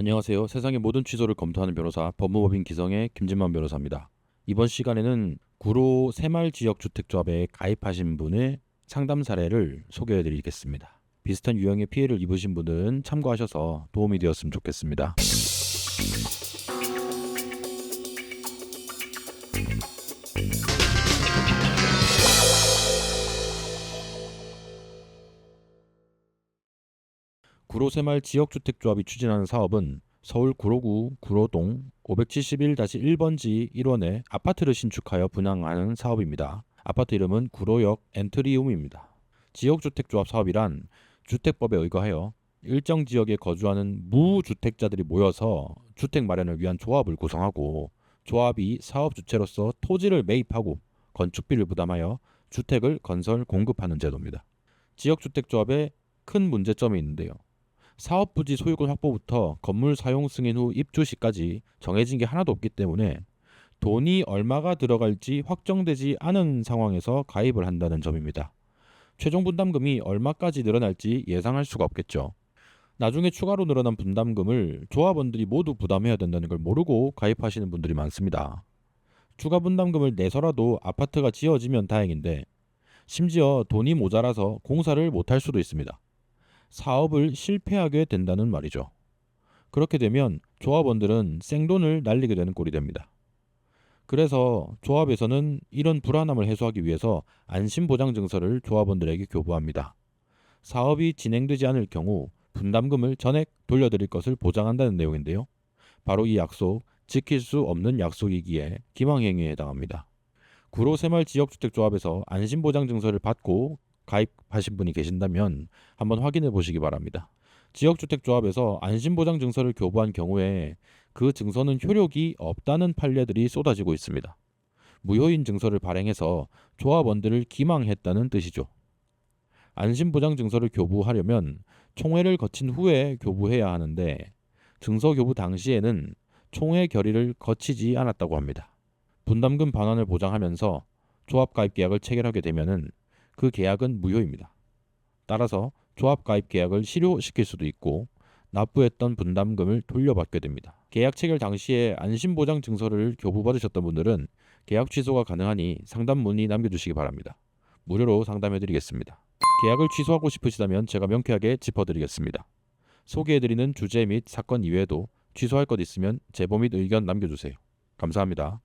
안녕하세요. 세상의 모든 취소를 검토하는 변호사 법무법인 기성의 김진만 변호사입니다. 이번 시간에는 구로 새마을 지역 주택조합에 가입하신 분의 상담 사례를 소개해 드리겠습니다. 비슷한 유형의 피해를 입으신 분들은 참고하셔서 도움이 되었으면 좋겠습니다. 구로새마을 지역주택조합이 추진하는 사업은 서울 구로구 구로동 571-1번지 1원에 아파트를 신축하여 분양하는 사업입니다. 아파트 이름은 구로역 엔트리움입니다. 지역주택조합 사업이란 주택법에 의거하여 일정 지역에 거주하는 무주택자들이 모여서 주택 마련을 위한 조합을 구성하고 조합이 사업 주체로서 토지를 매입하고 건축비를 부담하여 주택을 건설 공급하는 제도입니다. 지역주택조합에 큰 문제점이 있는데요. 사업 부지 소유권 확보부터 건물 사용 승인 후 입주 시까지 정해진 게 하나도 없기 때문에 돈이 얼마가 들어갈지 확정되지 않은 상황에서 가입을 한다는 점입니다. 최종 분담금이 얼마까지 늘어날지 예상할 수가 없겠죠. 나중에 추가로 늘어난 분담금을 조합원들이 모두 부담해야 된다는 걸 모르고 가입하시는 분들이 많습니다. 추가 분담금을 내서라도 아파트가 지어지면 다행인데 심지어 돈이 모자라서 공사를 못할 수도 있습니다. 사업을 실패하게 된다는 말이죠. 그렇게 되면 조합원들은 생돈을 날리게 되는 꼴이 됩니다. 그래서 조합에서는 이런 불안함을 해소하기 위해서 안심보장증서를 조합원들에게 교부합니다. 사업이 진행되지 않을 경우 분담금을 전액 돌려드릴 것을 보장한다는 내용인데요. 바로 이 약속, 지킬 수 없는 약속이기에 기망행위에 해당합니다. 구로 새마을 지역주택조합에서 안심보장증서를 받고 가입하신 분이 계신다면 한번 확인해 보시기 바랍니다. 지역주택조합에서 안심보장증서를 교부한 경우에 그 증서는 효력이 없다는 판례들이 쏟아지고 있습니다. 무효인 증서를 발행해서 조합원들을 기망했다는 뜻이죠. 안심보장증서를 교부하려면 총회를 거친 후에 교부해야 하는데 증서 교부 당시에는 총회 결의를 거치지 않았다고 합니다. 분담금 반환을 보장하면서 조합 가입 계약을 체결하게 되면은 그 계약은 무효입니다. 따라서 조합 가입 계약을 실효시킬 수도 있고 납부했던 분담금을 돌려받게 됩니다. 계약 체결 당시에 안심보장 증서를 교부받으셨던 분들은 계약 취소가 가능하니 상담 문의 남겨주시기 바랍니다. 무료로 상담해드리겠습니다. 계약을 취소하고 싶으시다면 제가 명쾌하게 짚어드리겠습니다. 소개해드리는 주제 및 사건 이외에도 취소할 것 있으면 제보 및 의견 남겨주세요. 감사합니다.